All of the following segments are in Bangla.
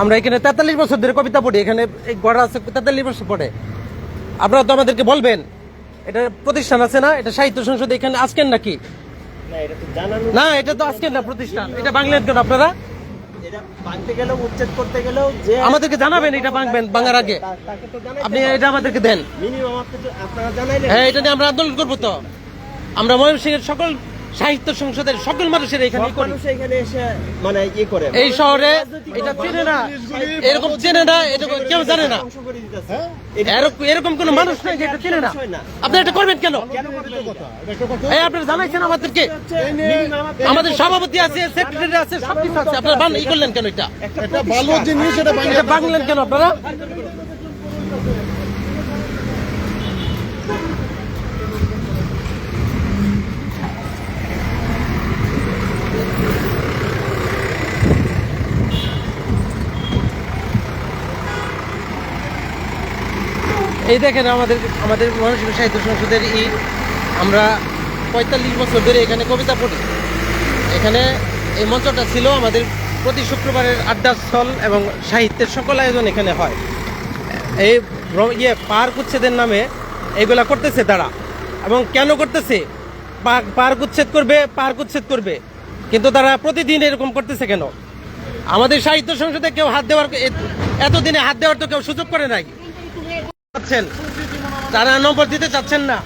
আমরা এখানে তেতাল্লিশ বছর ধরে কবিতা পড়ি এখানে এই গড়া আছে তেতাল্লিশ বছর পরে আপনারা তো আমাদেরকে বলবেন এটা প্রতিষ্ঠান আছে না? এটা সাহিত্য সংসদ এখানে আজকের নাকি? না এটা তো আজকের না প্রতিষ্ঠান। এটা বাংলার কেন আপনারা? আমাদেরকে জানাবেন এটা ভাঙবেন ভাঙার আগে। আপনি এটা আমাদেরকে দেন। হ্যাঁ এটা নিয়ে আমরা আন্দোলন করব তো। আমরা ময়মনসিংহের সকল সাহিত্য সংসদের সকল মানুষের এখানে এখানে এসে মানে ইয়ে করে। এই শহরে এটা চেনে না। এরকম চেনে না এটা কেউ জানে না। ধ্বংস এরকম এরকম কোনো মানুষ নাই যে এটা চেনে না। আপনি এটা করবেন কেন? এই আপনারা জানাইছেন আমাদেরকে। আমাদের সভাপতি আছে সেক্রেটারি আছে সবকিছু আছে। আপনারা বান ই করলেন কেন এটা? এটা ভালো জিনিস এটা বাংলেন কেন আপনারা? এই দেখেন আমাদের আমাদের মহানসিক সাহিত্য সংসদের ই আমরা পঁয়তাল্লিশ বছর ধরে এখানে কবিতা পড়ি। এখানে এই মঞ্চটা ছিল আমাদের প্রতি শুক্রবারের আড্ডা স্থল এবং সাহিত্যের সকল আয়োজন এখানে হয়। এই ইয়ে পার্ক উচ্ছেদের নামে এগুলা করতেছে তারা। এবং কেন করতেছে? পার্ক উচ্ছেদ করবে, পার্ক উচ্ছেদ করবে। কিন্তু তারা প্রতিদিন এরকম করতেছে কেন? আমাদের সাহিত্য সংসদে কেউ হাত দেওয়ার এতদিনে হাত দেওয়ার তো কেউ সুযোগ করে নাই। চাচ্ছেন? তারা নম্বর দিতে চাচ্ছেন না।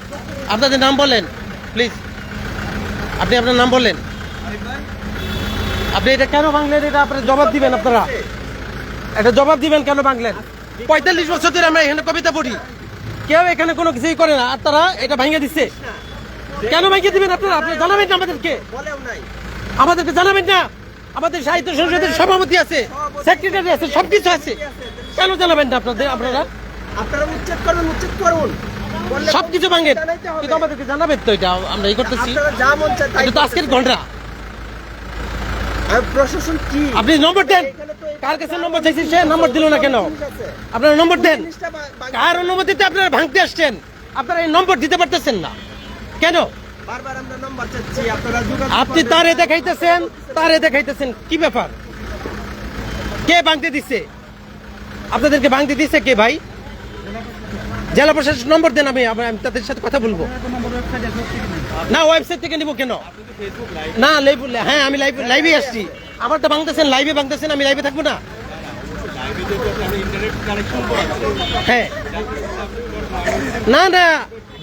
আপনাদের নাম বলেন প্লিজ আপনি আপনার নাম বলেন। আপনি এটা কেন এটা আপনার জবাব দিবেন আপনারা। এটা জবাব দিবেন কেন পঁয়তাল্লিশ বছর ধরে আমরা এখানে কবিতা পড়ি। কেউ এখানে কোনো কিছুই করে না। আর তারা এটা ভাঙিয়ে দিচ্ছে। কেন ভাঙিয়ে দিবেন আপনারা? আপনি জানাবেন না আমাদেরকে। আমাদেরকে জানাবেন না। আমাদের সাহিত্য সংসদের সভাপতি আছে সেক্রেটারি আছে, সবকিছু আছে। কেন জানাবেন না আপনাদের আপনারা? আপনারা উচ্ছেদ করুন উচ্ছেদ করুন। ভাঙেন জানাইতে হবে। কিন্তু আমাদেরকে জানাবেন তো এটা আমরা এই করতেছি। আপনারা যা মন চায় তাই এটা তো আজকের ঘণ্টা আর প্রশাসন কি? আপনি নম্বর দেন। কার কাছে নম্বর চাইছি সে নম্বর দিল না কেন? আপনারা নম্বর দেন। কার অনুমতিতে আপনারা ভাঙতে আসছেন? আপনারা এই নম্বর দিতে পারতেছেন না। কেন? বারবার আমরা নাম্বার চাচ্ছি আপনারা আপনি করবেন। তারে দেখাইতেছেন তারে দেখাইতেছেন কি ব্যাপার? কে ভাঙতে দিচ্ছে আপনাদেরকে ভাঙতে দিচ্ছে কে ভাই? জেলা প্রশাসন নম্বর দেন আমি আমি তাদের সাথে কথা বলব। না ওয়েবসাইট থেকে নিব কেন? না লাইভ হ্যাঁ আমি লাইভ লাইভে আসছি। আমার তো ভাঙতেছেন লাইভে ভাঙতেছেন আমি লাইভে থাকব না? হ্যাঁ। না না,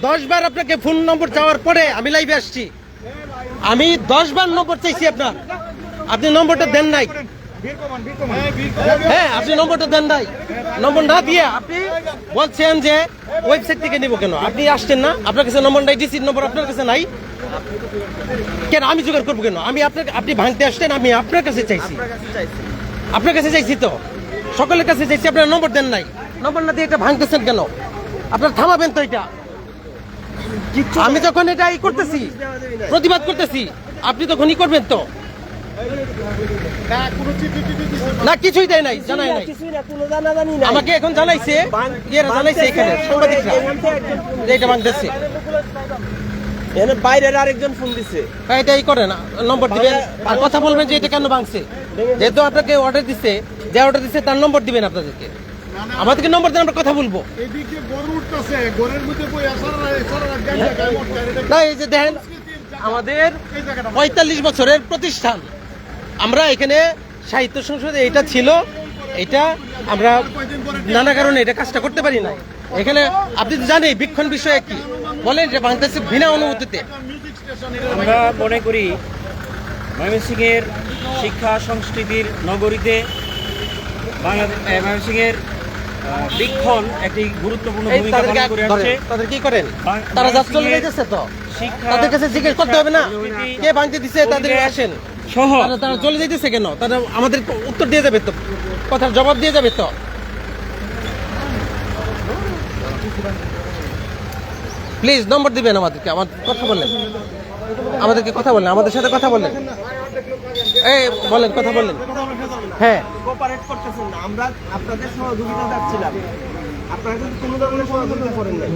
দশ বার আপনাকে ফোন নম্বর চাওয়ার পরে আমি লাইভে আসছি। আমি দশ বার নম্বর চাইছি আপনার। আপনি নম্বরটা দেন নাই। হ্যাঁ আপনি নম্বরটা দেন নাই নম্বর না দিয়ে আপনি বলছেন যে ওয়েবসাইট থেকে নিব কেন? আপনি আসছেন না? আপনার কাছে নম্বর নাই ডিসির নম্বর আপনার কাছে নাই। কেন? আমি জোগাড় করব কেন? আমি আপনার আপনি ভাঙতে আসছেন আমি আপনার কাছে চাইছি। আপনার কাছে চাইছি। আপনার কাছে চাইছি তো? সকলের কাছে চাইছি আপনার নম্বর দেন নাই। নম্বর না দিয়ে এটা ভাঙতেছেন কেন? আপনার থামাবেন তো এটা। আমি যখন এটা ই করতেছি। প্রতিবাদ করতেছি আপনি তখন ই করবেন তো? না দিছে কিছুই দেয় নাই জানাই নাই। কিছুই না কোনো জানাজানি নাই। আমাকে এখন জানাইছে এখানে সাংবাদিকরা এটা বাইরের আরেকজন ফোন দিছে। হ্যাঁ, এটা করেন নম্বর দিবেন। আর কথা বলবেন যে এটা কেন ভাঙছে। যেহেতু আপনাকে অর্ডার দিচ্ছে যে অর্ডার দিচ্ছে তার নম্বর দিবেন আপনাদেরকে। আমাদেরকে নম্বর দেন আমরা কথা বলব। না এই যে দেখেন আমাদের পঁয়তাল্লিশ বছরের প্রতিষ্ঠান। আমরা এখানে সাহিত্য সংসদে এটা ছিল এটা আমরা নানা কারণে এটা কাজটা করতে পারি না এখানে আপনি তো জানেন বীক্ষণ বিষয়ে কি বলেন যে বাংলাদেশের বিনা অনুমতিতে। আমরা মনে করি ময়মনসিংহের শিক্ষা সংস্কৃতির নগরীতে বাংলাদেশ ময়মনসিংহের বৃক্ষণ একটি গুরুত্বপূর্ণ ভূমিকা পালন করে আসছে। তাদের কি করেন? তারা যা চলে বাংলাদেশের তো। তাদের কাছে জিজ্ঞেস করতে হবে না। কে ভাঙতে দিছে তাদের আসেন। সহ। তারা তারা চলে যাইতেছে কেন? তারা আমাদের উত্তর দিয়ে যাবে তো। কথার জবাব দিয়ে যাবে তো। প্লিজ নম্বর দিবেন আমাদেরকে। আমার কথা বলেন আমাদেরকে কথা বলেন আমাদের সাথে কথা বলেন এই বলেন কথা বলেন হ্যাঁ। কোপারেট করতেছেন না। আমরা আপনাদের সহযোগিতা চাচ্ছিলাম। আপনারা কিন্তু কোনো ধরনের সহযোগিতা করেন নাই।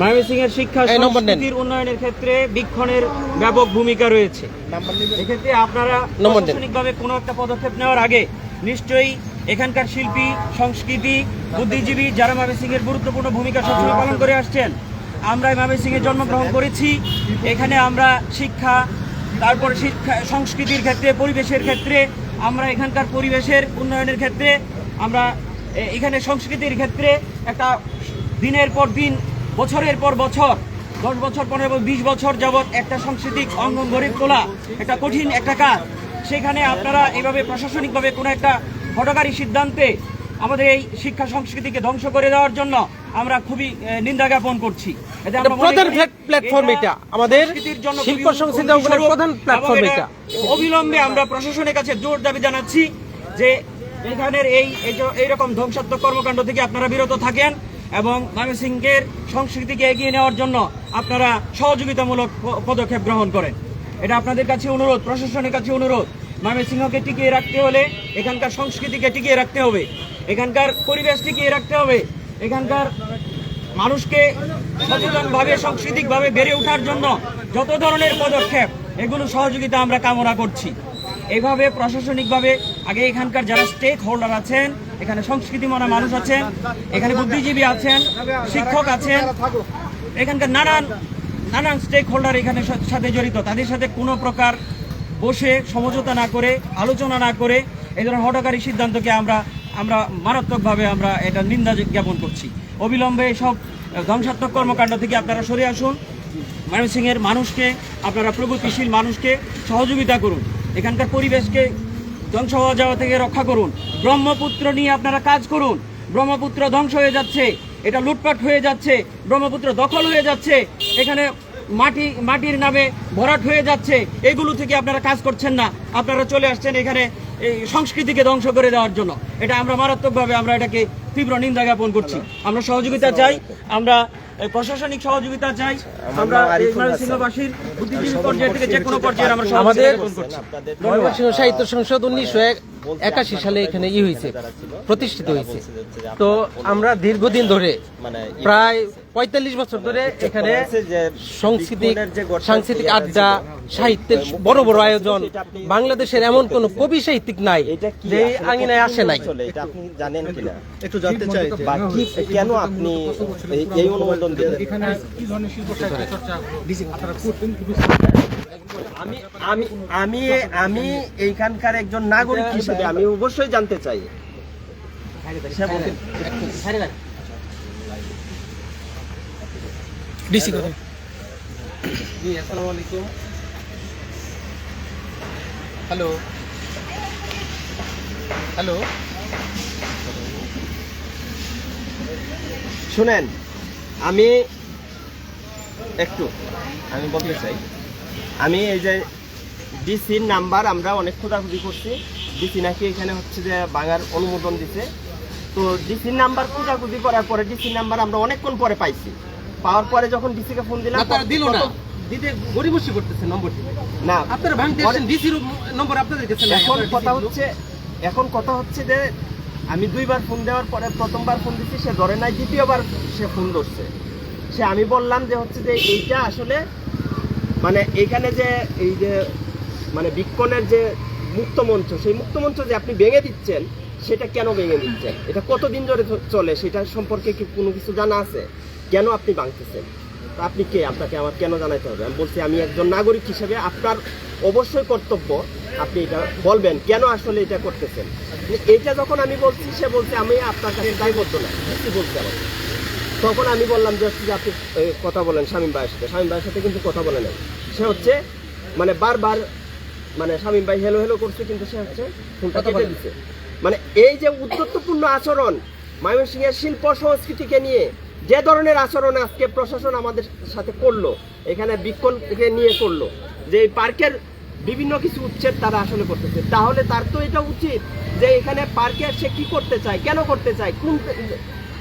ময়মনসিং এর শিক্ষা। সংস্কৃতির উন্নয়নের ক্ষেত্রে বীক্ষণের ব্যাপক ভূমিকা রয়েছে। এক্ষেত্রে আপনারা প্রশাসনিকভাবে কোনো একটা পদক্ষেপ নেওয়ার আগে নিশ্চয়ই এখানকার শিল্পী সংস্কৃতি বুদ্ধিজীবী যারা ময়মনসিং এর গুরুত্বপূর্ণ ভূমিকা সবসময় পালন করে আসছেন আমরা ময়মনসিং এ জন্মগ্রহণ করেছি। এখানে আমরা শিক্ষা তারপর শিক্ষা সংস্কৃতির ক্ষেত্রে পরিবেশের ক্ষেত্রে আমরা এখানকার পরিবেশের উন্নয়নের ক্ষেত্রে আমরা এখানে সংস্কৃতির ক্ষেত্রে একটা দিনের পর দিন বছরের পর বছর দশ বছর পনেরো বিশ বছর যাবৎ একটা সাংস্কৃতিক অঙ্গন গড়ে তোলা একটা কঠিন একটা কাজ সেখানে আপনারা এভাবে প্রশাসনিকভাবে কোনো একটা হটকারী সিদ্ধান্তে আমাদের এই শিক্ষা সংস্কৃতিকে ধ্বংস করে দেওয়ার জন্য আমরা খুবই নিন্দা জ্ঞাপন করছি প্ল্যাটফর্ম এটা। আমাদের শিল্প সংস্কৃতি প্রধান প্ল্যাটফর্ম এটা। অবিলম্বে আমরা প্রশাসনের কাছে জোর দাবি জানাচ্ছি যে এখানের এই এই এইরকম ধ্বংসাত্মক কর্মকাণ্ড থেকে আপনারা বিরত থাকেন এবং ময়মনসিংহের সংস্কৃতিকে এগিয়ে নেওয়ার জন্য আপনারা সহযোগিতামূলক পদক্ষেপ গ্রহণ করেন। এটা আপনাদের কাছে অনুরোধ, প্রশাসনের কাছে অনুরোধ। ময়মনসিংহকে টিকিয়ে রাখতে হলে এখানকার সংস্কৃতিকে টিকিয়ে রাখতে হবে, এখানকার পরিবেশ টিকিয়ে রাখতে হবে, এখানকার মানুষকে সচেতনভাবে, সাংস্কৃতিকভাবে বেড়ে ওঠার জন্য যত ধরনের পদক্ষেপ, এগুলো সহযোগিতা আমরা কামনা করছি। এভাবে প্রশাসনিকভাবে আগে এখানকার যারা স্টেক হোল্ডার আছেন এখানে সংস্কৃতি মনা মানুষ আছেন, এখানে বুদ্ধিজীবী আছেন, শিক্ষক আছেন। এখানকার নানান নানান স্টেক হোল্ডার এখানে সাথে জড়িত। তাদের সাথে কোনো প্রকার বসে সমঝোতা না করে, আলোচনা না করে এই ধরনের হটকারী সিদ্ধান্তকে আমরা আমরা মারাত্মকভাবে আমরা এটা নিন্দা জ্ঞাপন করছি। অবিলম্বে এসব ধ্বংসাত্মক কর্মকাণ্ড থেকে আপনারা সরে আসুন। ময়মনসিংহের মানুষকে, আপনারা প্রগতিশীল মানুষকে সহযোগিতা করুন। এখানকার পরিবেশকে ধ্বংস হওয়া যাওয়া থেকে রক্ষা করুন। ব্রহ্মপুত্র নিয়ে আপনারা কাজ করুন। ব্রহ্মপুত্র ধ্বংস হয়ে যাচ্ছে। এটা লুটপাট হয়ে যাচ্ছে। ব্রহ্মপুত্র দখল হয়ে যাচ্ছে। এখানে মাটি, মাটির নামে ভরাট হয়ে যাচ্ছে। এগুলো থেকে আপনারা কাজ করছেন না। আপনারা চলে আসছেন এখানে এই সংস্কৃতিকে ধ্বংস করে দেওয়ার জন্য। এটা আমরা মারাত্মকভাবে আমরা এটাকে তীব্র নিন্দা জ্ঞাপন করছি। আমরা সহযোগিতা চাই। আমরা এই প্রশাসনিক সহযোগিতা চাই। আমরা সিংহবাসীর বুদ্ধিজীবী পর্যায় থেকে যে কোনো পর্যায়ে আমরা আমাদের ময়মনসিংহ সাহিত্য সংসদ উনিশশো একাশি সালে এখানে ই হয়েছে প্রতিষ্ঠিত হয়েছে। তো আমরা দীর্ঘদিন ধরে প্রায় পঁয়তাল্লিশ বছর ধরে এখানে সাংস্কৃতিক সাংস্কৃতিক আড্ডা সাহিত্যের বড় বড় আয়োজন বাংলাদেশের এমন কোন কবি সাহিত্যিক নাই এটা যে আঙিনায় আসে নাই। এটা আপনি জানেন কিনা? একটু জানতে চাই যে বা কি কেন আপনি এই- এই অনুমোদন দিলেন এখানে কি ধরনের শিল্প সাহিত্য চর্চা আপনারা করতেন আমি আমি আমি আমি এইখানকার একজন নাগরিক হিসেবে আমি অবশ্যই জানতে চাই। ডিসি আসসালামু আলাইকুম। হ্যালো। হ্যালো। শুনেন, আমি একটু, আমি বলতে চাই, আমি এই যে ডিসির নাম্বার আমরা অনেক খোঁজাখুঁজি করছি। ডিসি নাকি এখানে হচ্ছে যে বাঙার অনুমোদন দিছে। তো ডিসির নাম্বার খোঁজাখুঁজি করার পরে ডিসির নাম্বার আমরা অনেকক্ষণ পরে পাইছি। পাওয়ার পরে যখন ডিসিকে ফোন দিলাম আপনারা দিল না। দিতে গরিবসি করতেছে নম্বর না আপনারা ভাঙতে ডিসির নম্বর আপনাদের কাছে এখন কথা। হচ্ছে এখন কথা হচ্ছে যে আমি দুইবার ফোন দেওয়ার পরে প্রথমবার ফোন দিচ্ছি সে ধরে নাই দ্বিতীয়বার সে ফোন ধরছে। সে আমি বললাম যে হচ্ছে যে এইটা আসলে মানে এইখানে যে এই যে মানে বিক্ষণের যে মুক্ত মঞ্চ সেই মুক্ত মঞ্চ যে আপনি ভেঙে দিচ্ছেন সেটা কেন ভেঙে দিচ্ছেন? এটা কতদিন ধরে চলে? সেটা সম্পর্কে কি কোনো কিছু জানা আছে? কেন আপনি ভাঙতেছেন আপনি কে? আপনাকে আমার কেন জানাইতে হবে? আমি বলছি আমি একজন নাগরিক হিসেবে আপনার অবশ্যই কর্তব্য। আপনি এটা বলবেন কেন আসলে এটা করতেছেন? এইটা যখন আমি বলছি সে বলছে আমি আপনার কাছে দায়বদ্ধ না। কি বলছে আমাকে তখন আমি বললাম যে হচ্ছে যে আপনি কথা বলেন শামীম ভাইয়ের সাথে। শামীম ভাইয়ের সাথে কিন্তু কথা বলে নাই। সে হচ্ছে মানে বারবার মানে শামীম ভাই হেলো হেলো করছে কিন্তু সে হচ্ছে ফোনটা কেটে দিচ্ছে মানে এই যে উদ্যত্তপূর্ণ আচরণ ময়মনসিংহের শিল্প সংস্কৃতিকে নিয়ে যে ধরনের আচরণ আজকে প্রশাসন আমাদের সাথে করল, এখানে বিক্ষণকে নিয়ে করল, যে এই পার্কের বিভিন্ন কিছু উচ্ছেদ তারা আসলে করতেছে, তাহলে তার তো এটা উচিত যে এখানে পার্কে সে কি করতে চায়, কেন করতে চায়, কোন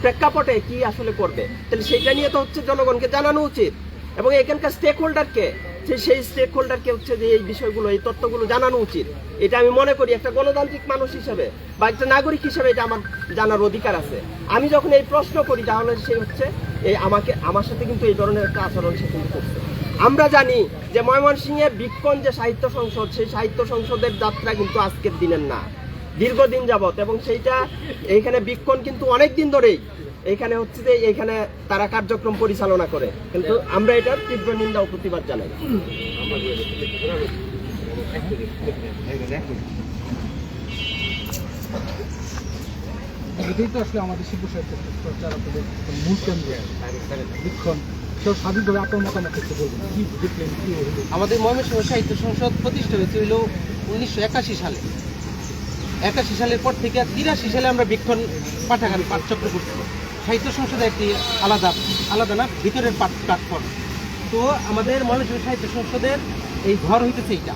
প্রেক্ষাপটে কি আসলে করবে? তাহলে সেটা নিয়ে তো হচ্ছে জনগণকে জানানো উচিত। এবং এখানকার স্টেক হোল্ডারকে সেই স্টেক হোল্ডারকে হচ্ছে যে এই বিষয়গুলো, এই তথ্যগুলো জানানো উচিত। এটা আমি মনে করি একটা গণতান্ত্রিক মানুষ হিসেবে বা একটা নাগরিক হিসেবে এটা আমার জানার অধিকার আছে। আমি যখন এই প্রশ্ন করি, তাহলে সে হচ্ছে এই আমাকে, আমার সাথে কিন্তু এই ধরনের একটা আচরণ সে কিন্তু করছে। আমরা জানি যে ময়মনসিংহে বিক্ষণ যে সাহিত্য সংসদ, সেই সাহিত্য সংসদের যাত্রা কিন্তু আজকের দিনের না। দীর্ঘদিন যাবত এবং সেইটা, এইখানে বিক্ষণ কিন্তু অনেক দিন ধরেই এইখানে হচ্ছে যে এইখানে তারা কার্যক্রম পরিচালনা করে। কিন্তু আমরা এটার তীব্র নিন্দা ও প্রতিবাদ জানাই। এটাই তো আসলে আমাদের শিল্প সাহিত্য চর্চার আপনাদের মূল কেন্দ্র। বিক্ষণ সেও স্বাধীনভাবে আপনার মতামত করতে বলবেন কি দেখলেন কি আমাদের ময়মনসিংহ সাহিত্য সংসদ প্রতিষ্ঠা হয়েছে হলো উনিশশো একাশি সালে। একাশি সালের পর থেকে তিরাশি সালে আমরা বিক্ষণ পাঠাগান পাঠচক্র করছি সাহিত্য সংসদে একটি আলাদা আলাদা না, ভিতরের প্ল্যাটফর্ম। তো আমাদের ময়মনসিংহ সাহিত্য সংসদের এই ঘর হইতেছে এইটা।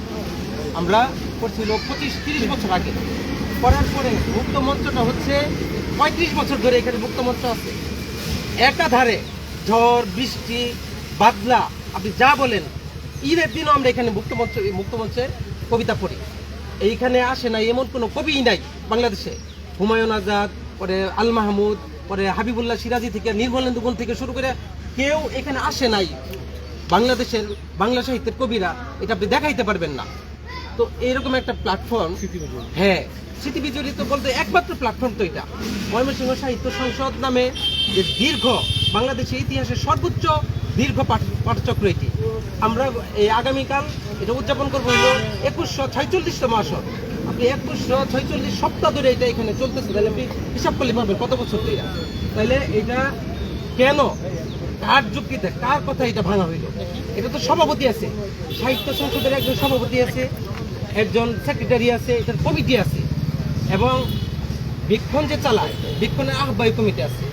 আমরা করছি হলো পঁচিশ, তিরিশ বছর আগে। করার পরে মুক্ত মঞ্চটা হচ্ছে পঁয়ত্রিশ বছর ধরে এখানে মুক্ত মঞ্চ আছে। একাধারে ঝড়, বৃষ্টি, বাদলা, আপনি যা বলেন, ঈদের দিনও আমরা এখানে মুক্তমঞ্চ মুক্তমঞ্চে কবিতা পড়ি। এইখানে আসে না এমন কোনো কবিই নাই বাংলাদেশে। হুমায়ুন আজাদ, পরে আল মাহমুদ পরে হাবিবুল্লাহ সিরাজি থেকে নির্মলেন্দু গুণ থেকে শুরু করে কেউ এখানে আসে নাই। বাংলাদেশের বাংলা সাহিত্যের কবিরা এটা আপনি দেখাইতে পারবেন না। তো এইরকম একটা প্ল্যাটফর্ম হ্যাঁ স্মৃতি বিজড়িত বলতে একমাত্র প্ল্যাটফর্ম তো এটা। ময়মনসিংহ সাহিত্য সংসদ নামে যে দীর্ঘ বাংলাদেশের ইতিহাসের সর্বোচ্চ দীর্ঘ পাঠ পাঠচক্র এটি। আমরা এই আগামীকাল এটা উদযাপন করব হলো একুশশো ছয়চল্লিশতম আসর। আপনি একুশশো ছয়চল্লিশ সপ্তাহ ধরে এটা এখানে চলতেছে। তাহলে আপনি হিসাব করলে পারবেন কত বছর ধরে তাহলে এটা কেন? কার যুক্তিতে? কার কথা এটা ভাঙা হইল? এটা তো সভাপতি আছে। সাহিত্য সংসদের একজন সভাপতি আছে, একজন সেক্রেটারি আছে এটার কমিটি আছে। এবং বিক্ষণ যে চালায় বিক্ষণের আহ্বায়ক কমিটি আছে।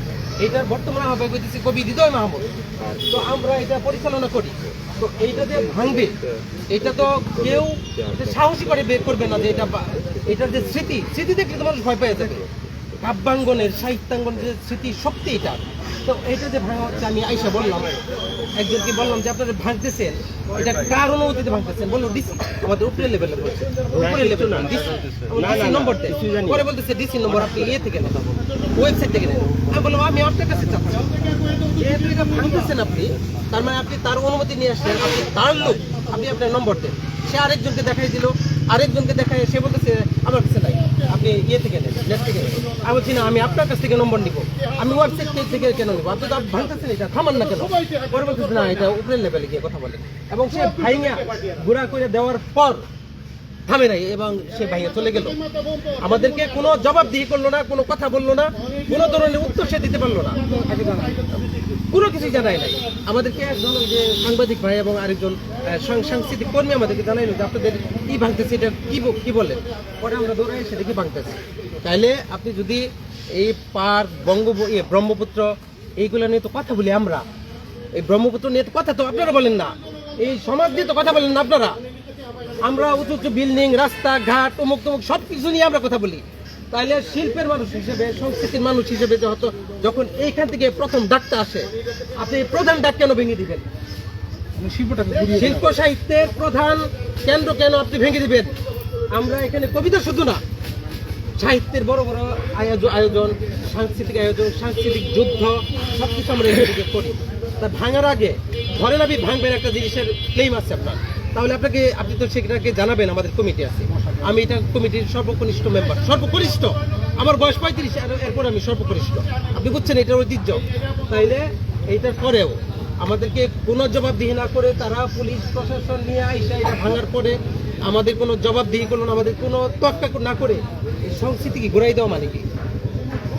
এইটার বর্তমান আহ্বায়ক হইতেছে কবি হৃদয় মাহমুদ। তো আমরা এটা পরিচালনা করি। তো এইটা যে ভাঙবে, এটা তো কেউ সাহসী করে বের করবে না যে এটা এটার যে স্মৃতি স্মৃতি দেখলে তো মানুষ ভয় পেয়ে যাবে। কাব্যাঙ্গনের, সাহিত্যাঙ্গনের যে স্মৃতি, শক্তি এটা। তো এটা যে ভাঙা হচ্ছে আমি আইসা বললাম একজনকে বললাম যে আপনারা ভাঙতেছেন এটা কার অনুমতিতে ভাঙতেছেন? বলল ডিসি আমাদের উপরে লেভেলে বলছে উপরে লেভেল না ডিসি না, না, নম্বর দেয়। না। পরে বলতেছে ডিসি নম্বর আপনি ইয়ে থেকে নেন ওয়েবসাইট থেকে নেন। আমি বললাম আমি আপনার কাছে চাচ্ছি। যেহেতু এটা ভাঙতেছেন আপনি তার মানে আপনি তার অনুমতি নিয়ে আসলেন আপনি তার লোক আপনি আপনার নম্বর দেন। সে আরেকজনকে দেখাই দিল আরেকজনকে দেখায় সে বলতেছে আমার কাছে নাই। আপনি ইয়ে থেকে নেন নেট থেকে আমি বলছি, না, আমি আপনার কাছ থেকে নম্বর নিব। আমি ওয়েবসাইট থেকে কেন নিব? আপনি ভাঙতেছেন এটা, থামান না কেন? পরে বলতেছে না, এটা উপরের লেভেলে গিয়ে কথা বলে। এবং সে ভাইঙা ঘোরা করে দেওয়ার পর থামে নাই এবং সে ভাইয়া চলে গেল। আমাদেরকে কোনো জবাব দিয়ে করল না, কোনো কথা বলল না, কোনো ধরনের উত্তর সে দিতে পারল না। কোনো কিছু জানাই নাই। আমাদেরকে একজন যে সাংবাদিক ভাই এবং আরেকজন সাংস্কৃতিক কর্মী আমাদেরকে জানাইলো যে আপনাদের কি ভাঙতেছে, এটা কি কি বলেন? পরে আমরা দৌড়াই সেটাকে ভাঙতেছি। তাইলে আপনি যদি এই পার্ক বঙ্গ ব্রহ্মপুত্র, এইগুলো নিয়ে তো কথা বলি আমরা। এই ব্রহ্মপুত্র নিয়ে তো কথা তো আপনারা বলেন না। এই সমাজ নিয়ে তো কথা বলেন না আপনারা। আমরা উঁচু উঁচু বিল্ডিং রাস্তা ঘাট অমুক তমুক সব কিছু নিয়ে আমরা কথা বলি। তাইলে শিল্পের মানুষ হিসেবে সংস্কৃতির মানুষ হিসেবে যত যখন এইখান থেকে প্রথম ডাকটা আসে আপনি প্রধান ডাক কেন ভেঙে দিবেন? মানে শিল্প সাহিত্যের প্রধান কেন্দ্র কেন আপনি ভেঙে দিবেন? আমরা এখানে কবিতা শুধু না সাহিত্যের বড় বড় আয়োজন আয়োজন সাংস্কৃতিক আয়োজন সাংস্কৃতিক যুদ্ধ সব কিছু আমরা করি। তা ভাঙার আগে ধরেন আপনি ভাঙবেন একটা জিনিসের ক্লেম আছে আপনার। তাহলে আপনাকে, আপনি তো সেটাকে জানাবেন আমাদের কমিটি আছে। আমি এটা কমিটির সর্বকনিষ্ঠ মেম্বার সর্বকনিষ্ঠ! আমার বয়স পঁয়ত্রিশ এরপর আমি সর্বকনিষ্ঠ। আপনি বুঝছেন, এটার ঐতিহ্য। তাইলে এইটার পরেও আমাদেরকে কোনো জবাবদিহি না করে তারা পুলিশ, প্রশাসন নিয়ে আইসা এটা ভাঙার পরে আমাদের কোনো জবাবদিহি করল না, আমাদের কোনো তক্কা না করে এই সংস্কৃতিকে ঘুরাই দেওয়া মানে কি?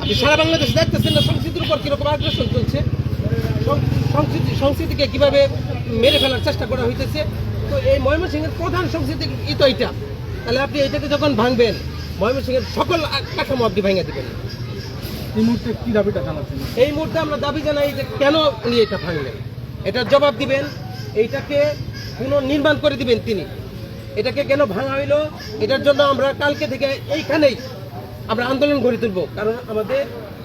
আপনি সারা বাংলাদেশে দেখতেছেন না সংস্কৃতির উপর কীরকম আগ্রাসন চলছে? সংস্কৃতি, সংস্কৃতিকে কীভাবে মেরে ফেলার চেষ্টা করা হইতেছে? তো এই ময়মনসিংহের প্রধান সংস্কৃতি ই তো এটা। তাহলে আপনি এটাকে যখন ভাঙবেন ময়মনসিংহের সকল কাঠামো আপনি ভেঙে দিবেন। এই মুহূর্তে কি দাবিটা জানাচ্ছেন? এই মুহূর্তে আমরা দাবি জানাই যে কেন উনি এটা ভাঙলেন। এটার জবাব দিবেন এইটাকে পুনর্নির্মাণ করে দিবেন তিনি। এটাকে কেন ভাঙা হইল এটার জন্য আমরা কালকে থেকে এইখানেই আমরা আন্দোলন গড়ে তুলব। কারণ আমাদের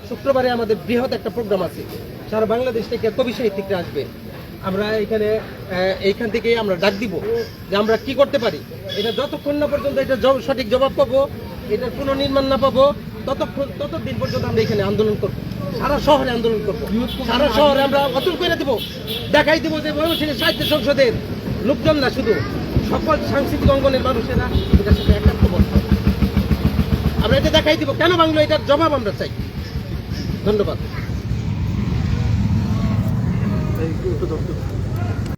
শুক্রবারে আমাদের বৃহৎ একটা প্রোগ্রাম আছে। সারা বাংলাদেশ থেকে কবি সাহিত্যিকরা আসবে। আমরা এখানে এইখান থেকে আমরা ডাক দিব যে আমরা কি করতে পারি। এটা যতক্ষণ না পর্যন্ত এটা সঠিক জবাব পাবো এটার পুনর্নির্মাণ না পাবো, ততক্ষণ, ততদিন পর্যন্ত আমরা এখানে আন্দোলন করব। সারা শহরে আন্দোলন করব। সারা শহরে আমরা অতুল করে দেবো। দেখাই দেবো যে ময়মনসিংহের সাহিত্য সংসদের লোকজন না শুধু, সকল সাংস্কৃতিক অঙ্গনের মানুষেরা এটার সাথে একাত্মবদ্ধ আমরা এটা দেখাই দিব। কেন বাংলা এটার জবাব আমরা চাই? ধন্যবাদ। Very good.